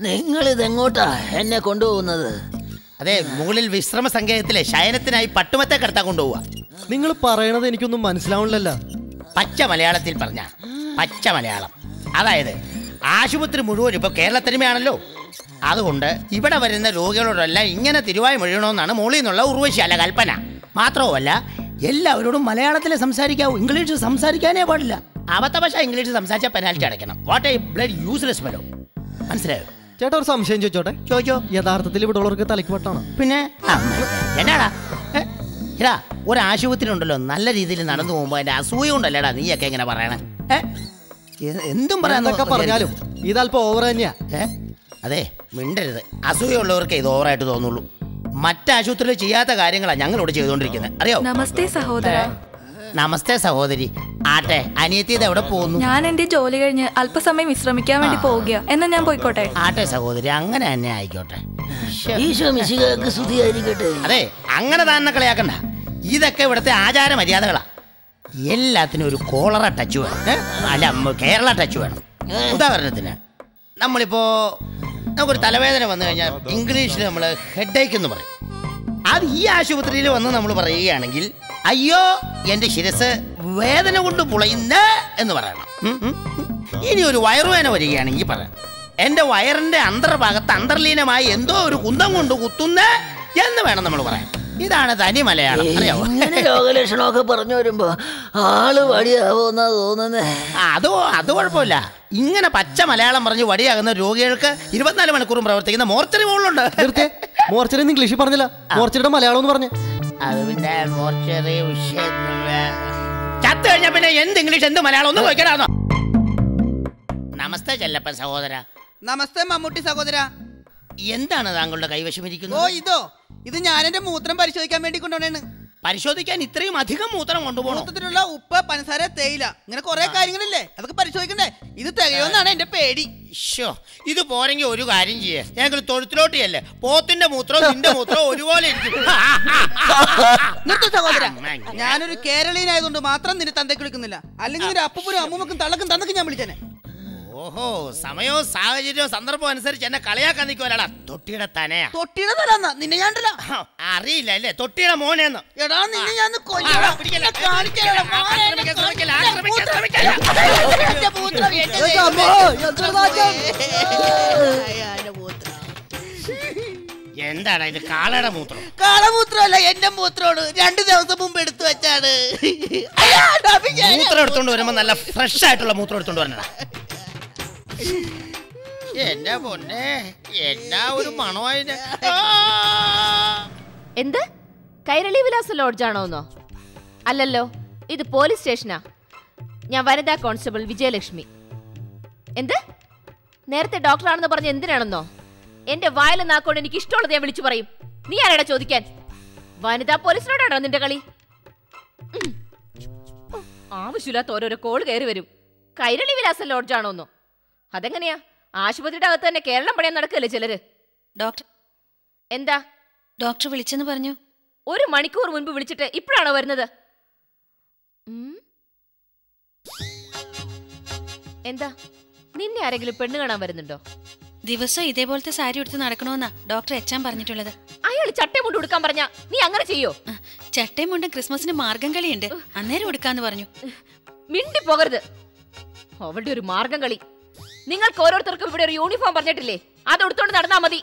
നിങ്ങൾ ഇതെങ്ങോട്ടാ എന്നെ കൊണ്ടുപോകുന്നത്? അതെ മുകളിൽ വിശ്രമ സങ്കേതത്തിലെ ശയനത്തിനായി പട്ടുമത്തെ കിടത്താൻ കൊണ്ടുപോവാ. നിങ്ങൾ പറയണത് എനിക്കൊന്നും മനസ്സിലാവണില്ലല്ലോ പച്ച മലയാളത്തിൽ പറഞ്ഞ പച്ച മലയാളം. അതായത് ആശുപത്രി മുഴുവൻ ഇപ്പോൾ കേരളത്തനിമയാണല്ലോ. അതുകൊണ്ട് ഇവിടെ വരുന്ന രോഗികളോടെല്ലാം ഇങ്ങനെ തിരുവായി മൊഴിയണമെന്നാണ് മുകളിൽ നിന്നുള്ള ഉർവശിയല്ല കൽപ്പന. മാത്രവുമല്ല എല്ലാവരോടും മലയാളത്തിൽ സംസാരിക്കാവൂ. ഇംഗ്ലീഷ് സംസാരിക്കാനേ പാടില്ല. അബദ്ധവശ ഇംഗ്ലീഷ് സംസാരിച്ച പെനാൽറ്റി അടയ്ക്കണം. What a bloody useless fellow മനസ്സിലായോ? ചേട്ടാ ഒരു സംശയം ചോദിച്ചോട്ടെ? ചോദിച്ചോ. യഥാർത്ഥത്തിൽ ഇവിടെ ഉള്ളവർക്ക് തലയ്ക്ക് വട്ടാണ് പിന്നെ എന്നാടാ? എടാ ഒരു ആശുപത്രി ഉണ്ടല്ലോ നല്ല രീതിയിൽ നടന്നു പോകുമ്പോ അതിന്റെ അസൂയ ഉണ്ടല്ലേടാ നീയൊക്കെ ഇങ്ങനെ പറയണേ. എന്തും പറയാന്നൊക്കെ പറഞ്ഞാലും ഇതല്പം ഓവർ തന്നെയാ. ഏ? അതെ മിണ്ടരുത്. അസൂയുള്ളവർക്ക് ഇത് ഓവറായിട്ട് തോന്നുള്ളൂ. മറ്റാശുപത്രിയിൽ ചെയ്യാത്ത കാര്യങ്ങളാണ് ഞങ്ങളിവിടെ ചെയ്തുകൊണ്ടിരിക്കുന്നത് അറിയോ? നമസ്തേ സഹോദര. നമസ്തേ സഹോദരി. ആട്ടെ അനിയത്തി ഇത് എവിടെ പോകുന്നു ഞാൻ എന്റെ ജോലി കഴിഞ്ഞ് അല്പസമയം വിശ്രമിക്കാൻ വേണ്ടി പോവുക എന്നാ ഞാൻ പോയിക്കോട്ടെ. ആട്ടെ സഹോദരി അങ്ങനെ തന്നെ ആയിക്കോട്ടെ. അതെ അങ്ങനെ തന്നെ കളിയാക്കണ്ട. ഇതൊക്കെ ഇവിടുത്തെ ആചാര മര്യാദകളാ. എല്ലാത്തിനും ഒരു കോളറ ടച്ച് വേണം. അല്ല കേരള ടച്ച് വേണം. ഉദാഹരണത്തിന് നമ്മളിപ്പോ നമുക്കൊരു തലവേദന വന്നു കഴിഞ്ഞാൽ ഇംഗ്ലീഷിൽ നമ്മൾ ഹെഡേക്ക് എന്ന് പറയും. അത് ഈ ആശുപത്രിയിൽ വന്ന് നമ്മൾ പറയുകയാണെങ്കിൽ അയ്യോ എന്റെ ശിരസ് വേദന കൊണ്ട് പുളയുന്ന എന്ന് പറയണം. ഇനി ഒരു വയറുവേദന വരികയാണെങ്കിൽ പറയാം എന്റെ വയറിന്റെ അന്തർഭാഗത്ത് അന്തർലീനമായി എന്തോ ഒരു കുന്തം കൊണ്ട് കുത്തുന്ന എന്ന് വേണം നമ്മൾ പറയാൻ. ഇതാണ് തനി മലയാളം. അറിയാവോ? ഇങ്ങനെ രോഗലക്ഷണമൊക്കെ പറഞ്ഞു വരുമ്പോ ആൾ വടിയാവോന്നാ തോന്നുന്നേ? അതോ അത് കുഴപ്പമില്ല. ഇങ്ങനെ പച്ച മലയാളം പറഞ്ഞ് വടിയാകുന്ന രോഗികൾക്ക് ഇരുപത്തിനാല് മണിക്കൂറും പ്രവർത്തിക്കുന്ന മോർച്ചറി മുകളിലുണ്ട് നിർത്തിയേ മോർച്ചറി ഇംഗ്ലീഷിൽ പറഞ്ഞില്ല. മോർച്ചറിയുടെ മലയാളം എന്ന് പറഞ്ഞു. അത് പിന്നെ മോർച്ചറി ചത്ത് കഴിഞ്ഞാ പിന്നെ എന്ത് ഇംഗ്ലീഷ് എന്ത് മലയാളം? ഒന്ന് ചോദിക്കടാന്നോ നമസ്തേ ചെല്ലപ്പൻ സഹോദര. നമസ്തേ മമ്മൂട്ടി സഹോദര. എന്താണ് താങ്കളുടെ കൈവശം ഇരിക്കുന്നത്? ഓ ഇതോ. ഇത് ഞാൻ എന്റെ മൂത്രം പരിശോധിക്കാൻ വേണ്ടി കൊണ്ടുപോണേണ് പരിശോധിക്കാൻ ഇത്രയും അധികം മൂത്രം കൊണ്ടുപോകണം. മൂത്രത്തിലുള്ള ഉപ്പ് പഞ്ചസാര തേയില. ഇങ്ങനെ കുറെ കാര്യങ്ങളില്ലേ? അതൊക്കെ പരിശോധിക്കണ്ടേ? ഇത് തികയോന്നാണ് എന്റെ പേടി. ഇത് പോരെങ്കിൽ ഒരു കാര്യം ചെയ്യേ. ഞങ്ങൾ തൊഴുത്തിലോട്ട് ചെല്ലേ പോത്തിന്റെ മൂത്രവും നിന്റെ മൂത്രവും ഒരുപോലെ സഹോദര. ഞാനൊരു കേരളീയനായതുകൊണ്ട് മാത്രം നിന്നെ തന്തയ്ക്ക് വിളിക്കുന്നില്ല. അല്ലെങ്കിൽ നിന്റെ അപ്പൂപ്പനും അമ്മൂമ്മക്കും തള്ളക്കും തന്നക്കും ഞാൻ വിളിച്ചേനെ. ഓഹോ സമയവും സാഹചര്യവും സന്ദർഭവും അനുസരിച്ച് എന്നെ കളിയാക്കാൻ നിൽക്കുവല്ലടാ തൊട്ടിയുടെ തനയാ തൊട്ടിയുടെ തരാന്ന നിന്നെ ഞാൻ. അറിയില്ല അല്ലേ തൊട്ടിയുടെ മോനെന്ന് എടാ നിന്നെ ഞാൻ. എന്താണ് ഇത് കാളയുടെ മൂത്രം കാളമൂത്രമല്ല എന്റെ മൂത്രമാണ് രണ്ടു ദിവസം മുമ്പ് എടുത്തു വെച്ചാണ് മൂത്രം എടുത്തോണ്ട് വരുമ്പോ നല്ല ഫ്രഷ് ആയിട്ടുള്ള മൂത്രം എടുത്തോണ്ട് വരണടാ എന്നെ പൊന്നെ എന്നാ ഒരു മണമായിട്ട് എന്ത്? കൈരളി വിലാസ ലോഡ്ജാണോന്നോ? അല്ലല്ലോ ഇത് പോലീസ് സ്റ്റേഷനാ. ഞാൻ വനിതാ കോൺസ്റ്റബിൾ വിജയലക്ഷ്മി. എന്ത്? നേരത്തെ ഡോക്ടറാണെന്ന് പറഞ്ഞ് എന്തിനാണെന്നോ? എന്റെ വായിൽ നാക്കോണ്ട് എനിക്ക് ഇഷ്ടമുള്ളത് ഞാൻ വിളിച്ചു പറയും. നീ ആരാടാ ചോദിക്കാൻ? വനിതാ പോലീസിനോടാണോ നിന്റെ കളി? ആവശ്യമില്ലാത്ത ഓരോരോ കോൾ കയറി വരും. കൈരളി വിലാസ ലോഡ്ജാണോന്നോ? അതെങ്ങനെയാ? ആശുപത്രിയുടെ അകത്ത് തന്നെ കേരളം പണിയാൻ നടക്കല്ലേ ചിലര്? ഡോക്ടർ എന്താ? ഡോക്ടർ വിളിച്ചെന്ന് പറഞ്ഞു. ഒരു മണിക്കൂർ മുൻപ് വിളിച്ചിട്ട് ഇപ്പോഴാണോ വരുന്നത്? എന്താ? നിന്നെ ആരെങ്കിലും പെണ്ണ് കാണാൻ വരുന്നുണ്ടോ? ദിവസം ഇതേപോലത്തെ സാരി എടുത്ത് നടക്കണമെന്നാ ഡോക്ടർ എച്ചാൻ പറഞ്ഞിട്ടുള്ളത്. അയാൾ ചട്ടയും മുണ്ട് കൊടുക്കാൻ പറഞ്ഞ നീ അങ്ങനെ ചെയ്യോ? ചട്ടയും മുണ്ടും ക്രിസ്മസിന് മാർഗം കളിയുണ്ട്. അന്നേരം എടുക്കാന്ന് പറഞ്ഞു. മിണ്ടി പോകരുത്. അവളുടെ ഒരു മാർഗം കളി. നിങ്ങൾക്ക് ഓരോരുത്തർക്കും ഇവിടെ ഒരു യൂണിഫോം പറഞ്ഞിട്ടില്ലേ? അത് എടുത്തോണ്ട് നടന്നാ മതി.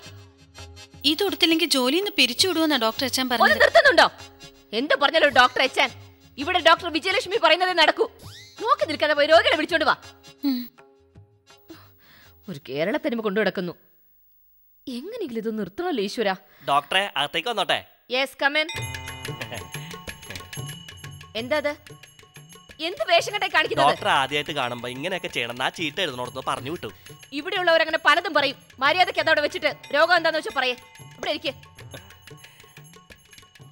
ഇത് കൊടുത്തില്ലെങ്കിൽ ജോലിയിൽ നിന്ന് പിരിച്ചുവിടുമെന്നാ ഡോക്ടർ അച്ഛൻ പറഞ്ഞു നിർത്തുന്നുണ്ടോ? എന്ത് പറഞ്ഞാലോ ഡോക്ടർ അച്ഛൻ. ഇവിടെ ഡോക്ടർ വിജയലക്ഷ്മി പറയുന്നതേ നടക്കൂ. നോക്കി നിൽക്കാതെ പോയി രോഗികളെ വിളിച്ചോണ്ട് വാ. ഒരു കേരളത്തിന് കൊണ്ടു കിടക്കുന്നു എങ്ങനെയെങ്കിലും ഇത് നിർത്തണല്ലോ ഈശ്വര. ഡോക്ടറെ അകത്തേക്ക് വന്നോട്ടെ. യെസ് കമൻ എന്താ അത്? എന്ത് വേഷം കെട്ടായി കാണിക്കുന്നത്? ഡോക്ടർ ആദ്യമായിട്ട് കാണുമ്പോ ഇങ്ങനെയൊക്കെ ചെയ്യണം. ആ ചീട്ട് എഴുതണോടൊന്ന് പറഞ്ഞു വിട്ടു. ഇവിടെയുള്ളവരങ്ങനെ പലതും പറയും. മര്യാദയ്ക്ക് അതവിടെ വെച്ചിട്ട് രോഗം എന്താന്ന് വെച്ചാൽ പറയേ. ഇവിടെ ഇരിക്കേ.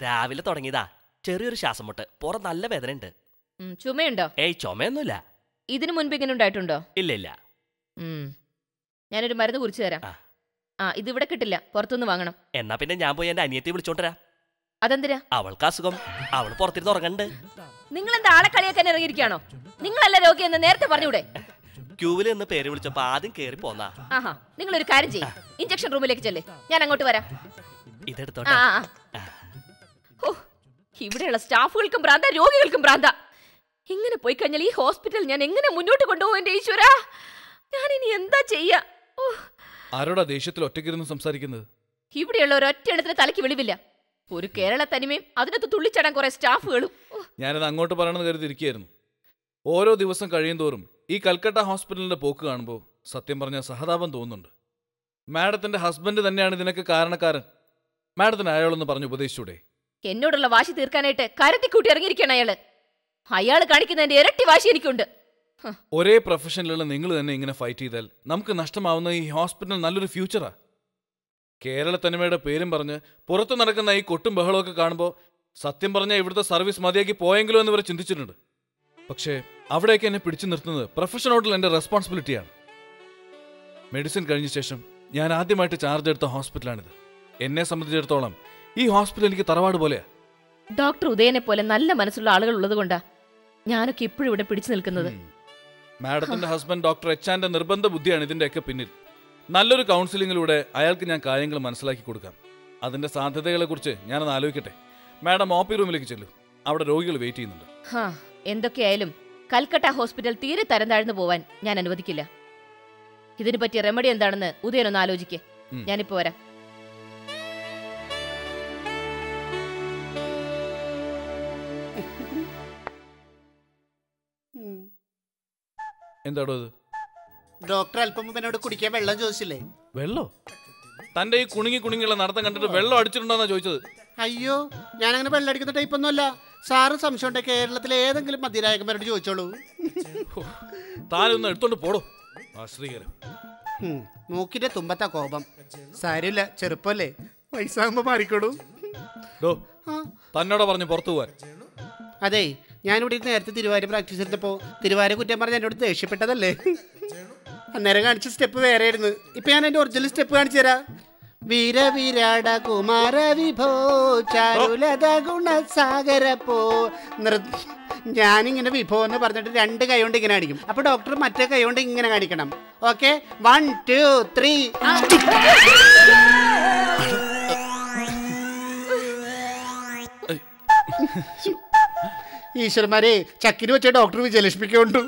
രാവിലെ തുടങ്ങിയതാ. ചെറിയൊരു ശ്വാസം മുട്ട്. പുറം നല്ല വേദന ഉണ്ട്. ചുമയുണ്ടോ? ഏയ് ചുമയൊന്നുമില്ല. ഇതിനു മുൻപ് ഇങ്ങനെ ഉണ്ടായിട്ടുണ്ടോ? ഇല്ല ഇല്ല. ഞാനൊരു മരുന്ന് കുറിച്ചു തരാം. ആ. ഇത് ഇതിവിടെ കിട്ടില്ല. പുറത്തുനിന്ന് വാങ്ങണം. എന്നാ പിന്നെ ഞാൻ പോയി എന്റെ അനിയത്തി വിളിച്ചോണ്ടരാ അതെന്തിനാ? അവൾക്ക് അസുഖം. അവൾ പുറത്തിരുന്ന് ഉറങ്ങണ്ട്. നിങ്ങൾ എന്താ ആളെ കളിയാക്കാൻ ഇറങ്ങിയിരിക്കുകയാണോ? നിങ്ങളല്ല രോഗി എന്ന് നേരത്തെ പറഞ്ഞൂടെ? ക്യൂവിൽ നിന്ന് പേര് വിളിച്ചപ്പോ ആദ്യം കേറി പോന്നാ. ആഹാ നിങ്ങൾ ഒരു കാര്യം ചെയ്യും. ഇഞ്ചക്ഷൻ റൂമിലേക്ക് ചെല്ലേ. ഞാൻ അങ്ങോട്ട് വരാം. ഇതെടുത്തോട്ടെ. ഓ ഇവിടെയുള്ള സ്റ്റാഫുകൾക്കും ഭ്രാന്ത രോഗികൾക്കും ഭ്രാന്ത. ഇങ്ങനെ പോയി കഴിഞ്ഞാൽ ഈ ഹോസ്പിറ്റൽ ഞാൻ എങ്ങനെ മുന്നോട്ട് കൊണ്ടുപോകും എന്റെ ഈശ്വര? ഞാൻ ഇനി എന്താ ചെയ്യാ? ആരോടാ ദേഷ്യത്തിൽ ഒറ്റയ്ക്കിരുന്ന് സംസാരിക്കുന്നത്? ഇവിടെയുള്ള ഒരൊറ്റ എണ്ണത്തിന് തലയ്ക്ക് വെളിവില്ല. ഒരു കേരള തനിമയും അതിനകത്ത് തുള്ളിച്ചടാൻ കുറെ സ്റ്റാഫുകളും. ഞാനത് അങ്ങോട്ട് പറയണമെന്ന് കരുതിയിരിക്കുകയായിരുന്നു. ഓരോ ദിവസം കഴിയും തോറും ഈ കൽക്കട്ട ഹോസ്പിറ്റലിന്റെ പോക്ക് കാണുമ്പോൾ സത്യം പറഞ്ഞാൽ സഹതാപം തോന്നുന്നുണ്ട്. മാഡത്തിന്റെ ഹസ്ബൻഡ് തന്നെയാണ് ഇതിനൊക്കെ കാരണക്കാരൻ. മാഡത്തിന് അയാളൊന്ന് പറഞ്ഞു ഉപദേശിച്ചൂടെ? എന്നോടുള്ള വാശി തീർക്കാനായിട്ട് കരത്തിക്കൂട്ടി ഇറങ്ങിയിരിക്കണം അയാൾ. അയാൾ കാണിക്കുന്നതിന്റെ ഇരട്ടി വാശി എനിക്കുണ്ട്. ഒരേ പ്രൊഫഷനിലുള്ള നിങ്ങൾ തന്നെ ഇങ്ങനെ ഫൈറ്റ് ചെയ്താൽ നമുക്ക് നഷ്ടമാവുന്ന ഈ ഹോസ്പിറ്റൽ നല്ലൊരു ഫ്യൂച്ചറാ. കേരള തനിമയുടെ പേരും പറഞ്ഞ് പുറത്തു നടക്കുന്ന ഈ കൊട്ടും ബഹളമൊക്കെ കാണുമ്പോൾ സത്യം പറഞ്ഞാൽ ഇവിടുത്തെ സർവീസ് മതിയാക്കി പോയെങ്കിലും എന്ന് വരെ ചിന്തിച്ചിട്ടുണ്ട്. പക്ഷേ അവിടേക്ക് എന്നെ പിടിച്ചു നിർത്തുന്നത് പ്രൊഫഷനോടുള്ള എന്റെ റെസ്പോൺസിബിലിറ്റിയാണ്. മെഡിസിൻ കഴിഞ്ഞ ശേഷം ഞാൻ ആദ്യമായിട്ട് ചാർജ് എടുത്ത ഹോസ്പിറ്റലാണിത്. എന്നെ സംബന്ധിച്ചിടത്തോളം ഈ ഹോസ്പിറ്റൽ എനിക്ക് തറവാട് പോലെയാ. ഡോക്ടർ ഉദയനെ പോലെ നല്ല മനസ്സുള്ള ആളുകൾ ഉള്ളതുകൊണ്ടാ ഞാനൊക്കെ ഇപ്പോഴും ഇവിടെ പിടിച്ചു നിൽക്കുന്നത്. മാഡത്തിന്റെ ഹസ്ബൻഡ് ഡോക്ടർ എച്ചാന്റെ നിർബന്ധ ബുദ്ധിയാണ് ഇതിന്റെയൊക്കെ പിന്നിൽ. നല്ലൊരു കൗൺസിലിങ്ങിലൂടെ അയാൾക്ക് ഞാൻ കാര്യങ്ങൾ മനസ്സിലാക്കി കൊടുക്കാം. അതിന്റെ സാധ്യതകളെ കുറിച്ച് ഞാനത് ആലോചിക്കട്ടെ. മാഡം ഓപ്പി റൂമിലേക്ക് ചെല്ലു. അവിടെ രോഗികൾ വെയിറ്റ് ചെയ്യുന്നുണ്ട്. എന്തൊക്കെയായാലും കൽക്കട്ട ഹോസ്പിറ്റൽ തീരെ തരം താഴ്ന്നു പോവാൻ ഞാൻ അനുവദിക്കില്ല. ഇതിന് പറ്റിയ റെമഡി എന്താണെന്ന് ഉദയൻ ഒന്ന് ആലോചിക്കേ. ഞാനിപ്പോ വരാം. എന്താടോ അത് ഡോക്ടർ അല്പം മുമ്പ് എന്നോട് കുടിക്കാൻ വെള്ളം ചോദിച്ചില്ലേ? വെള്ളോ? തന്റെ ഈ കുണുങ്ങി കുണുങ്ങിയുള്ള നടത്തം കണ്ടിട്ട് വെള്ളം അടിച്ചിട്ടുണ്ടോന്നാ ചോദിച്ചത്. അയ്യോ ഞാൻ അങ്ങനെ വെള്ളം അടിക്കുന്ന ടൈപ്പ് ഒന്നുമല്ല സാറ് സംശയം ഉണ്ടെ കേരളത്തിലെ ഏതെങ്കിലും മധ്യരായകന്മാരോട് ചോദിച്ചോളൂ. താനൊന്ന് എടുത്തോണ്ട് പോടോ ആശ്രീകരം മൂക്കിന്റെ തുമ്പത്താ കോപം. സാരില്ല ചെറുപ്പല്ലേ. വയസ്സാകുമ്പോ മാറിക്കോളൂ. തന്നോട് പറഞ്ഞു പുറത്തു പോവാൻ. അതെ ഞാനിവിടെ നേരത്തെ തിരുവാര പ്രാക്ടീസ് എടുത്തപ്പോ തിരുവാര കുറ്റം പറഞ്ഞ് എന്നോട് ദേഷ്യപ്പെട്ടതല്ലേ. അന്നേരം കാണിച്ച സ്റ്റെപ്പ് വേറെ ആയിരുന്നു ഇപ്പൊ ഞാൻ എന്റെ ഒറിജിനൽ സ്റ്റെപ്പ് കാണിച്ചു തരാം. വീര വിരാട കുമാര വിഭോ ചാരുലത ഗുണസാഗര പോ. ഞാനിങ്ങനെ വിഭോ എന്ന് പറഞ്ഞിട്ട് രണ്ട് കൈ കൊണ്ട് ഇങ്ങനെ അടിക്കും അപ്പൊ ഡോക്ടർ മറ്റേ കൈ കൊണ്ട് ഇങ്ങനെ കാണിക്കണം. ഓക്കെ? One two three. ഈശ്വരന്മാരെ ചക്കിന് വെച്ച ഡോക്ടർ വിജയലക്ഷ്മിക്കുണ്ട്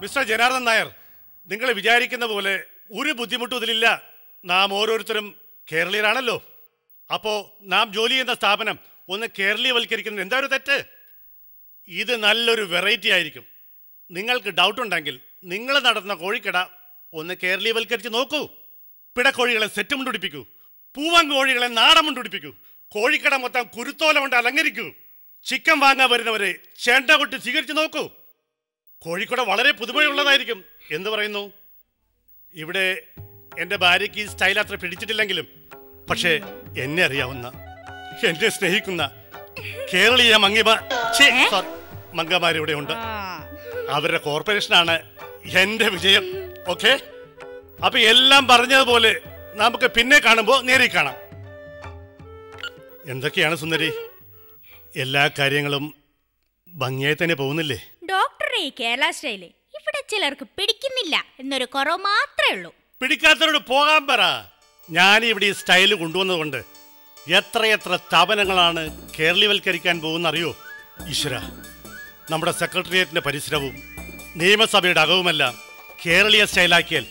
മിസ്റ്റർ ജനാർദ്ദൻ നായർ നിങ്ങൾ വിചാരിക്കുന്ന പോലെ ഒരു ബുദ്ധിമുട്ടും ഇതിലില്ല. നാം ഓരോരുത്തരും കേരളീയരാണല്ലോ. അപ്പോ നാം ജോലി ചെയ്യുന്ന സ്ഥാപനം ഒന്ന് കേരളീയവൽക്കരിക്കുന്നത് എന്താ ഒരു തെറ്റ്? ഇത് നല്ലൊരു വെറൈറ്റി ആയിരിക്കും. നിങ്ങൾക്ക് ഡൗട്ട് ഉണ്ടെങ്കിൽ നിങ്ങൾ നടത്തുന്ന കോഴിക്കട ഒന്ന് കേരളീയവൽക്കരിച്ച് നോക്കൂ. പിടക്കോഴികളെ സെറ്റ് മുണ്ടുടിപ്പിക്കൂ പൂവൻ കോഴികളെ നാടൻ മുണ്ടുടിപ്പിക്കൂ കോഴിക്കട മൊത്തം കുരുത്തോല കൊണ്ട് അലങ്കരിക്കൂ. ചിക്കൻ വാങ്ങാൻ വരുന്നവരെ ചേണ്ട കൊട്ടി സ്വീകരിച്ചു നോക്കൂ. കോഴിക്കോട് വളരെ പുതുമയുള്ളതായിരിക്കും. എന്ന് പറയുന്നു? ഇവിടെ എന്റെ ഭാര്യയ്ക്ക് ഈ സ്റ്റൈൽ അത്ര പിടിച്ചിട്ടില്ലെങ്കിലും പക്ഷേ എന്നെ അറിയാവുന്ന എന്നെ സ്നേഹിക്കുന്ന കേരളീയ മങ്ങിമ മങ്കമാരിവിടെ ഉണ്ട്. അവരുടെ കോർപ്പറേഷനാണ് എന്റെ വിജയം. ഓക്കെ? അപ്പൊ എല്ലാം പറഞ്ഞതുപോലെ നമുക്ക് പിന്നെ കാണുമ്പോൾ നേരി കാണാം. എന്തൊക്കെയാണ് സുന്ദരി? എല്ലാ കാര്യങ്ങളും ഭംഗിയായി തന്നെ പോകുന്നില്ലേ? ഡോക്ടറെ കേരള സ്റ്റൈൽ ഇവിടെ ചിലർക്ക് പിടിക്കുന്നില്ല എന്നൊരു കുറവ് മാത്രമേ ഉള്ളൂ. പിടിക്കാത്തവരോട് പോകാൻ പറ. ഞാൻ ഇവിടെ ഈ സ്റ്റൈൽ കൊണ്ടുവന്നതുകൊണ്ട് എത്രയെത്ര സ്ഥാപനങ്ങളാണ് കേരളീവൽക്കരിക്കാൻ പോകുന്ന അറിയോ ഈശ്വര നമ്മുടെ സെക്രട്ടേറിയറ്റിന്റെ പരിസരവും നിയമസഭയുടെ അകവുമെല്ലാം കേരളീയ സ്റ്റൈലാക്കിയാൽ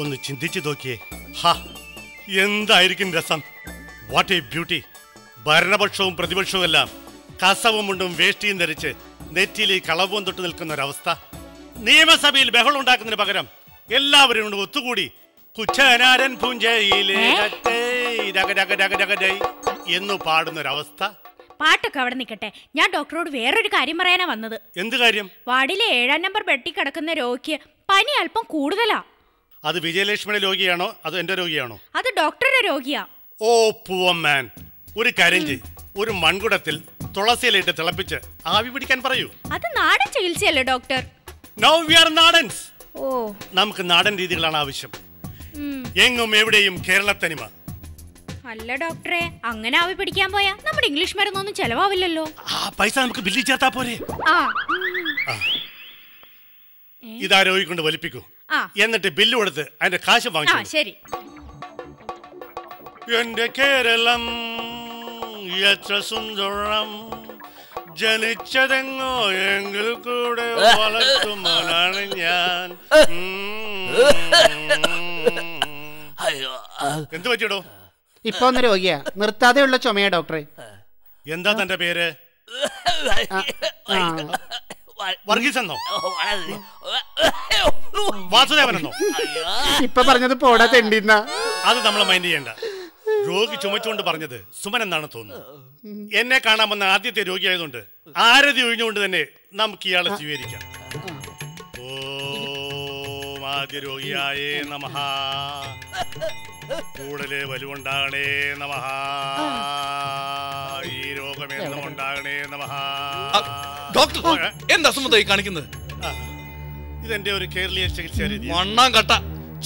ഒന്ന് ചിന്തിച്ചു നോക്കിയേ. ഹാ എന്തായിരിക്കും രസം? വാട്ട് എ ബ്യൂട്ടി ഭരണപക്ഷവും പ്രതിപക്ഷവും എല്ലാം കസവും മുണ്ടും വേഷ്ടിയും ധരിച്ച് നെറ്റിയിൽ ഈ കളവും തൊട്ട് നിൽക്കുന്ന ഒരവസ്ഥ. നിയമസഭയിൽ ബഹളം ഉണ്ടാക്കുന്നതിന് പകരം എല്ലാവരും കൊണ്ട് ഒത്തുകൂടി. കുച്ചനാരൻ പൂഞ്ചയിലെ എന്നു പാടുന്ന ഒരവസ്ഥ പാട്ടൊക്കെ അവിടെ നിൽക്കട്ടെ. ഞാൻ ഡോക്ടറോട് വേറൊരു കാര്യം പറയാനാ വന്നത്. എന്ത് കാര്യം? വാർഡിലെ ഏഴാം നമ്പർ ബെട്ടി കിടക്കുന്ന രോഗിക്ക് പനി അല്പം കൂടുതലാ. അത് വിജയലക്ഷ്മിയുടെ രോഗിയാണോ? അതോ എന്റെ രോഗിയാണോ? അത് ഡോക്ടറുടെ രോഗിയാ. ഓ പൂവമ്മാൻ. ഒരു കാര്യം ചെയ് ഒരു മൺകുടത്തിൽ തുളസിയിലിട്ട് തിളപ്പിച്ച് ആവി പിടിക്കാൻ പറയൂ. അത് നാടൻ ചികിത്സയല്ലേ ഡോക്ടർ? നൗ വി ആർ നാടൻസ്. ഓ. നമുക്ക് നാടൻ രീതികളാണ് ആവശ്യം. എങ്ങും എവിടെയും കേരളത്തനിമ. അല്ല ഡോക്ടറെ അങ്ങനെ ആവി പിടിക്കാൻ പോയാ നമ്മുടെ ഇംഗ്ലീഷ് മരുന്നൊന്നും ചെലവാവില്ലല്ലോ. ആ പൈസ നമുക്ക് ബില്ലിൽ ചേർത്താ പോരെ. ആ. ഇതാ രോഗിക്കൊണ്ട് വലിപ്പിക്കൂ. എന്നിട്ട് ബില്ല് കൊടുത്ത് അതിന്റെ കാശ് വാങ്ങി ശരി. എന്റെ കേരളം എത്ര സുന്ദരം ജനിച്ചതെങ്ങോ എങ്കിൽ കൂടെ വളർത്തുമ്പോഴാണ് ഞാൻ. എന്ത് പറ്റിയടോ? ഇപ്പൊ ഒന്ന് രോഗിയാ. നിർത്താതെയുള്ള ചുമയാ ഡോക്ടറെ. എന്താ തന്റെ പേര്? വർഗീസ് എന്നോ? വാസുദേവൻ എന്നോ? ഇപ്പൊ പറഞ്ഞത് പോടാ തെണ്ടിന്ന. അത് നമ്മൾ മൈൻഡ് ചെയ്യണ്ട. രോഗി ചുമച്ചുകൊണ്ട് പറഞ്ഞത് സുമൻ എന്നാണ് തോന്നുന്നത്. എന്നെ കാണാൻ വന്ന ആദ്യത്തെ രോഗിയായതുകൊണ്ട് ആരതി ഒഴിഞ്ഞുകൊണ്ട് തന്നെ നമുക്ക് ഇയാളെ സ്വീകരിക്കാം. ഓം ആദ്യ രോഗിയായേ നമഹ. കൂടലെ വലുവുണ്ടാകണേ നമഹ. ഈ രോഗമെന്നും ഉണ്ടാകണേ നമഹ ഡോക്ടർ എന്താ സുമതായി കാണിക്കുന്നത്? ഇതെന്റെ ഒരു കേരളീയ ചികിത്സാ രീതി മണ്ണാൻ കട്ട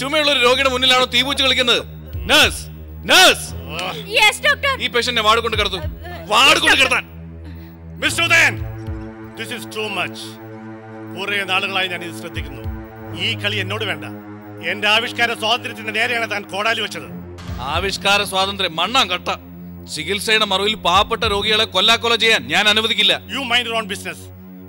ചുമയുള്ള ഒരു രോഗിയുടെ മുന്നിലാണോ തീപൂച്ച് കളിക്കുന്നത്? നഴ്സ് നഴ്സ് യെസ് ഡോക്ടർ ഈ പേഷ്യന്റിനെ വാർഡ് കൊണ്ട് കിടത്തു. വാർഡ് കൊണ്ട് കിടത്താൻ. Mister Udayan this is too much കുറെ നാളുകളായി ഞാൻ ഇത് ശ്രദ്ധിക്കുന്നു. ഈ കളി എന്നോട് വേണ്ട. എന്റെ ആവിഷ്കാര സ്വാതന്ത്ര്യത്തിന്റെ നേരെയാണ് താൻ കോടാലി വെച്ചത്. ആവിഷ്കാര സ്വാതന്ത്ര്യം മണ്ണാം കട്ട. ചികിത്സയുടെ മറവിൽ പാവപ്പെട്ട രോഗികളെ കൊല്ലാക്കൊല ചെയ്യാൻ ഞാൻ അനുവദിക്കില്ല. യു മൈൻഡ് ഓൺ ബിസിനസ്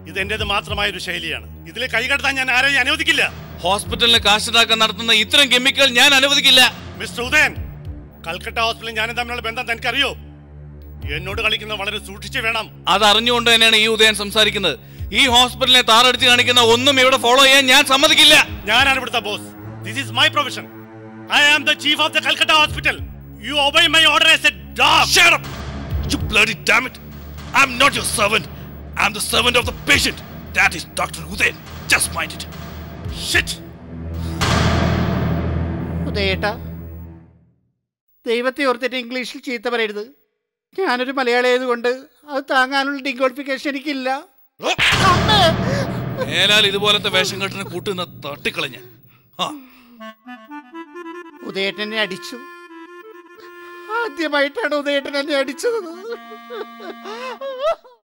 ഇത് എന്റേത് മാത്രമായ ഒരു ശൈലിയാണ് ഇതിൽ കൈകടത്താൻ ഞാൻ ആരെയും അനുവദിക്കില്ല. ഹോസ്പിറ്റലിന് കാശുണ്ടാക്കാൻ നടത്തുന്ന ഇത്തരം കെമിക്കൽ ഞാൻ അനുവദിക്കില്ല. മിസ്റ്റർ ഉദയൻ കൽക്കട്ട ഹോസ്പിറ്റലിൽ ഞാനും തമ്മിലുള്ള ബന്ധം തനിക്കറിയോ? എന്നോട് കളിക്കുന്ന വളരെ സൂക്ഷിച്ചു വേണം. അത് അറിഞ്ഞുകൊണ്ട് തന്നെയാണ് ഈ ഉദയൻ സംസാരിക്കുന്നത്. ഈ ഹോസ്പിറ്റലിനെ താറടിച്ച് കാണിക്കുന്ന ഒന്നും ഇവിടെ ഫോളോ ചെയ്യാൻ ഞാൻ സമ്മതിക്കില്ല. ഞാനാണ് ഇവിടുത്തെ boss this is my profession I am the chief of the Calcutta hospital you obey my order as a dog shut Shut up! You bloody I am not your your I am the servant of the patient that is doctor Udayan just mind it shit ഉദയേട്ടാ ദൈവത്തെ ഓർത്തിട്ട് ഇംഗ്ലീഷിൽ ചീത്ത പറയരുത്. ഞാനൊരു മലയാളി ആയതുകൊണ്ട് അത് താങ്ങാനുള്ള ഡിങ്കോളിഫിക്കേഷൻ എനിക്കില്ല. മേലാൽ ഇതുപോലത്തെ വേഷം കെട്ടിന് കൂട്ടുന്ന തട്ടിക്കളഞ്ഞ. ഉദയേട്ടനെ അടിച്ചു. ആദ്യമായിട്ടാണ് ഉദയേട്ടൻ എന്നെ അടിച്ചത്.